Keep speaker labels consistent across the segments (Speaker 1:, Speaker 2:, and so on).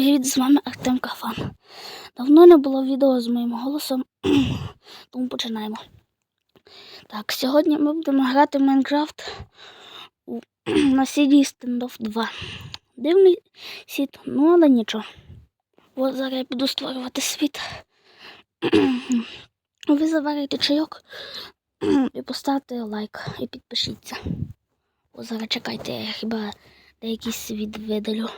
Speaker 1: привіт! З вами Артем Кафан. Давно не було відео з моїм голосом, тому починаємо. Так, сьогодні ми будемо грати в Майнкрафт на CD Standoff 2. Дивний світ, ну але нічого. От зараз я буду створювати світ. Ви заварите чайок і поставте лайк і підпишіться. О, зараз чекайте, я хіба деякий світ видалю.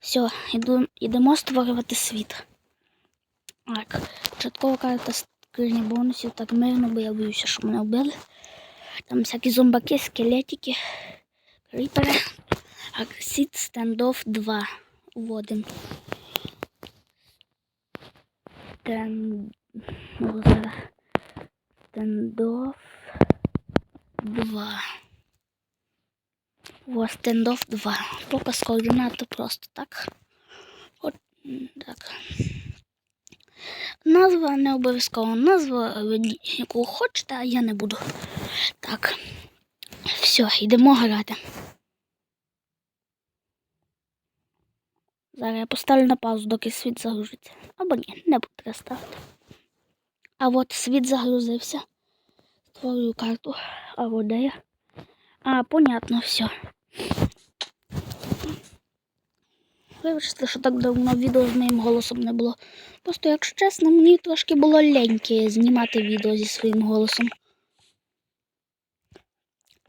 Speaker 1: Все, іду, ідемо створювати світ. Так, початкова карта скрині бонусів, так мирно, бо я боюся, що мене вбили. Там всякі зомбаки, скелетики, кріпери. Так, Сід стендоф 2. Вводимо. Стен... ну, 2. О, стендоф 2. Показ координат просто так. От так. Назва не обов'язково. Назва яку хочете, а я не буду. Так. Все, йдемо грати. Зараз я поставлю на паузу, доки світ загрузиться. Або ні, не буду ставити. А от світ загрузився. Створюю карту. А от де я? А, понятно, все. Вибачте, що так давно відео з моїм голосом не було. Просто, якщо чесно, мені трошки було ліньки знімати відео зі своїм голосом.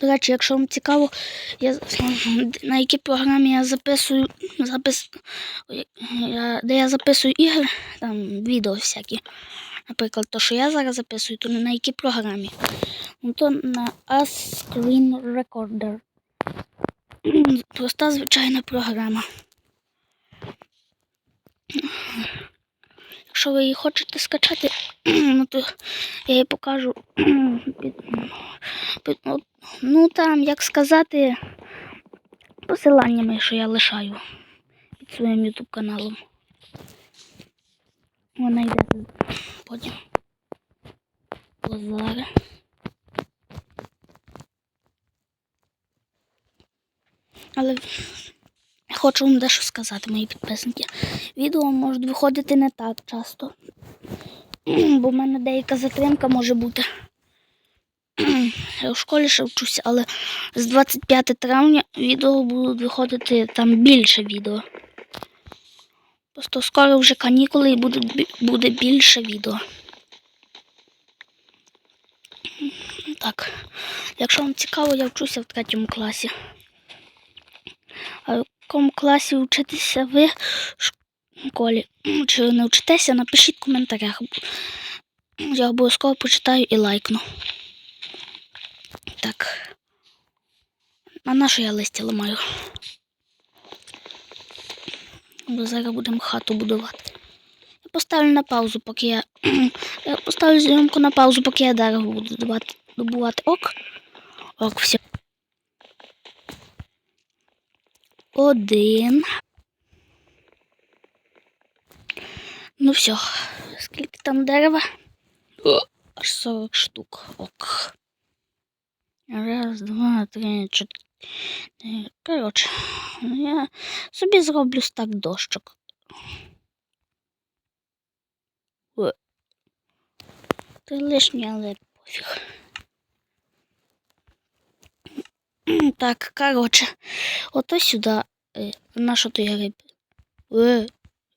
Speaker 1: До речі, якщо вам цікаво, я, на якій програмі я записую, запис, я, де я записую ігри, там відео всякі. Наприклад, то, що я зараз записую, то не на якій програмі. Ну, то на A-Screen Recorder. Проста звичайна програма. Якщо ви її хочете скачати, ну то я її покажу. ну, ну там, як сказати, посиланнями, що я лишаю під своїм YouTube каналом. Вона йде потім. Ось. Але хочу вам дещо сказати, мої підписники. Відео можуть виходити не так часто, бо в мене деяка затримка може бути. Я в школі ще вчуся, але з 25 травня відео будуть виходити там більше відео. Просто скоро вже канікули і буде, буде більше відео. Так, якщо вам цікаво, я вчуся в третьому класі. Якому класі вчитеся ви в школі? Чи не вчитеся, напишіть в коментарях. Я обов'язково почитаю і лайкну. Так. А на що я листя ламаю? Бо зараз будемо хату будувати. Я поставлю на паузу, поки я. я поставлю зйомку на паузу, поки я дерево буду добувати. Ок. Ок, все. Один. Ну все. Скільки там дерева? О, аж 40 штук. Ок. Раз, два, три, чотири. Коротше, я собі зроблю стак дощок. Ти лишнє, але пофіг. Так, коротше, ото сюди. Е, на що той гриб? Е,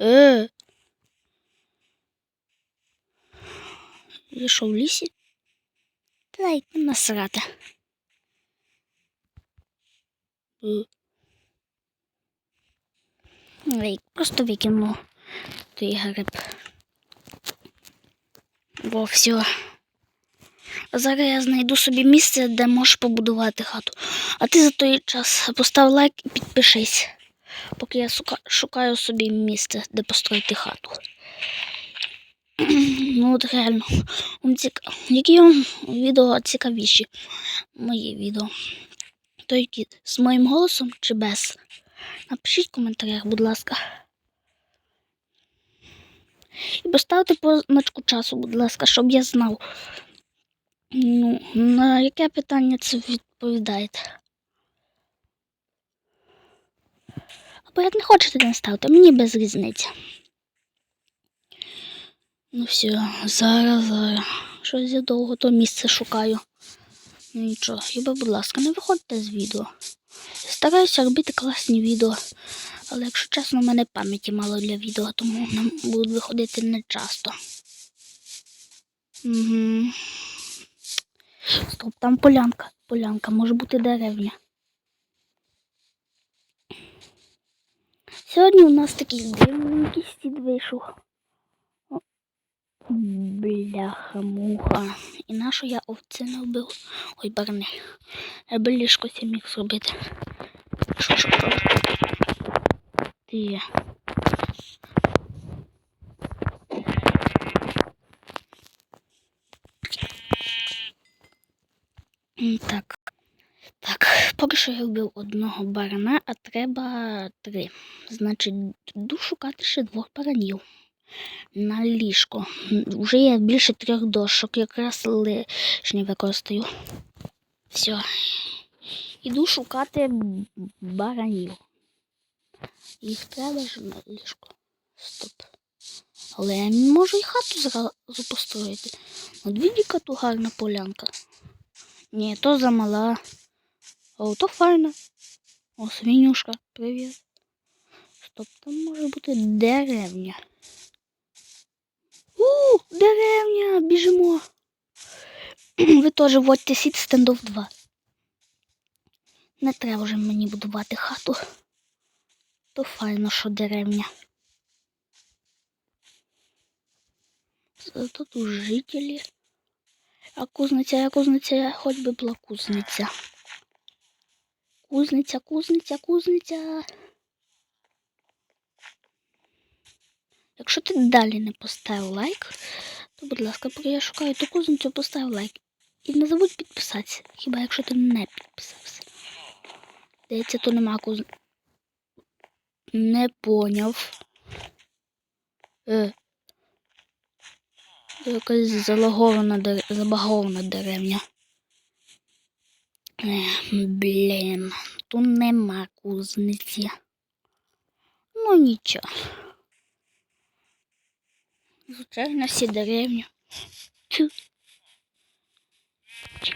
Speaker 1: е. Я що в лісі? Та й. Е. Ей, просто викину той гриб. Во, все. Зараз я знайду собі місце, де можеш побудувати хату. А ти за той час постав лайк і підпишись, поки я шукаю собі місце, де построїти хату. Ну от реально, які вам відео цікавіші? Мої відео. То які з моїм голосом чи без? Напишіть в коментарях, будь ласка. І поставте позначку часу, будь ласка, щоб я знав. Ну, на яке питання це відповідаєте? поряд не хочете, не ставте, мені без різниці. Ну все, зараз, зараз. Щось я довго то місце шукаю. Ну нічого, хіба, будь ласка, не виходьте з відео. Стараюся робити класні відео. Але якщо чесно, в мене пам'яті мало для відео, тому вони будуть виходити не часто. Угу. Стоп, там полянка. Полянка, може бути деревня. Сьогодні у нас такий дивненький стід вийшов. Бляха-муха. І нашу я овці не вбив. Ой, барни. Я би ліжко міг зробити. Ти? М, Так. Так, поки що я вбив одного барана, а треба три. Значить, йду шукати ще двох баранів на ліжко. Вже є більше трьох дошок, якраз лишні використаю. Все. Іду шукати баранів. Їх треба ж на ліжко. Стоп. Але я можу і хату зразу построїти. От відіка ту гарна полянка. Ні, то замала. О, то файна. О, свинюшка, привіт. Стоп, там може бути деревня. У, деревня, біжимо. Ви теж вводьте сіт стендов 2. Не треба вже мені будувати хату. То файно, що деревня. Тут жителі. А кузниця, я кузниця, хоч би була кузниця. Кузниця, кузниця, кузниця. Якщо ти далі не поставив лайк, то, будь ласка, поки я шукаю ту кузницю, постав лайк. І не забудь підписатися, хіба якщо ти не підписався. Здається, то нема куз... Не поняв. Е. Якась залагована забагована деревня. Блін, тут нема кузниці. Ну нічого. Звичайно, всі деревні. Тю.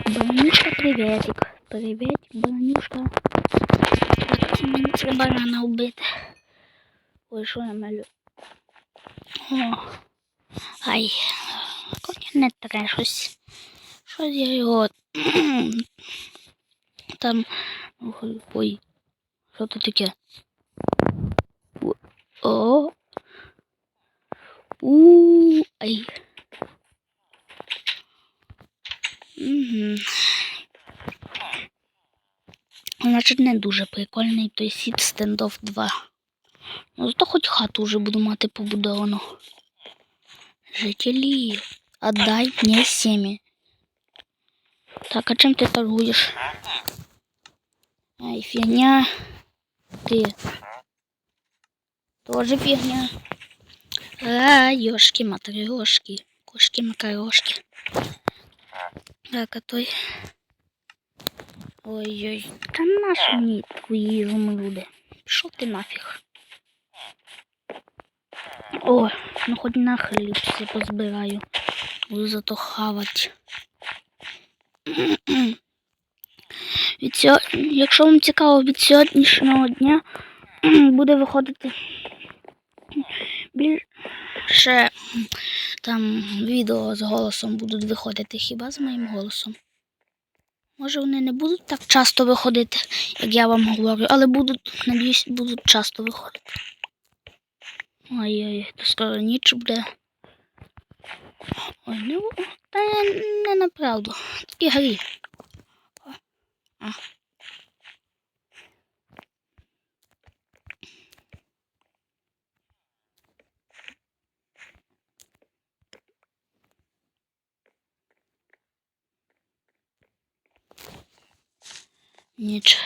Speaker 1: Банюшка, приветик. Приветик, банюшка. Мені треба рано вбити. Ой, що я малю? О. Ай, коня не треба щось. Щось я його там. Ой. Що це таке? О. У. Ай. Угу. Значить, не дуже прикольний той сіт стендов 2. Ну, зато хоч хату вже буду мати побудовану. Жителі, отдай мне семя. Так, а чим ти торгуєш? Ай, фігня. Ти. Тоже фігня. А, ёшки, матрешки. Кошки, макарошки. Так, а той. Ой-ой. Та наші мені твої зумруди. Пішов ти нафіг. О, ну хоч на хліб все позбираю. Буду зато хавать. Від сьо... Якщо вам цікаво від сьогоднішнього дня буде виходити більше там відео з голосом будуть виходити хіба з моїм голосом. Може вони не будуть так часто виходити, як я вам говорю, але будуть, надіюсь, будуть часто виходити. Ой-ой, то скоро ніч буде. Ой, ну, та я не направду. І грі. Ніч.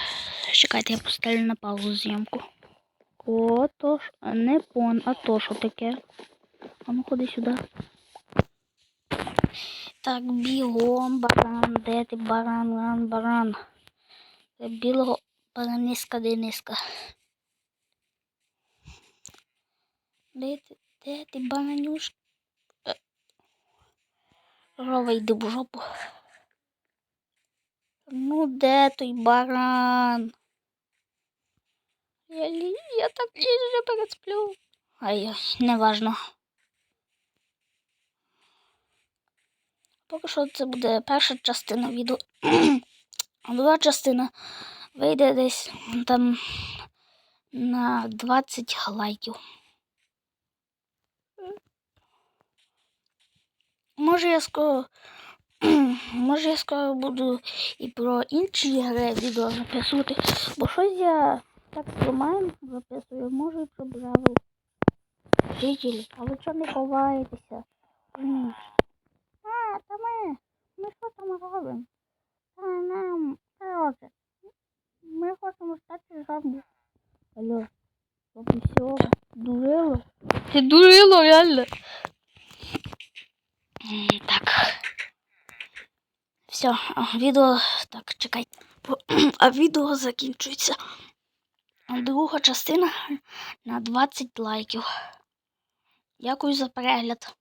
Speaker 1: Чекайте, я поставлю на паузу зйомку. О, то ж, не пон, а то що таке? А ну ходи сюди. Так, бігом, баран, де ти баран, баран, баран. Білого бараниска, Дениска. Де ти? Де ти, бананюш? Е. Рова, йди в жопу. Ну, де той баран? Я, я так ліже пересплю. Ай, неважно. Поки що це буде перша частина відео. Друга частина вийде десь там на 20 лайків. Може я скоро. Може я скоро буду і про інші гри відео записувати, бо щось я так знімаю, записую, може і про Бравл. Жителі, а ви чого не ховаєтеся? А, та ми, ми що там робимо? Нам, коротше, ми хочемо стати жабу. Алло, бабусьова, дурило? Ти дурило, реально. Так. Все, відео. Так, чекайте. А відео закінчується. Друга частина на 20 лайків. Дякую за перегляд.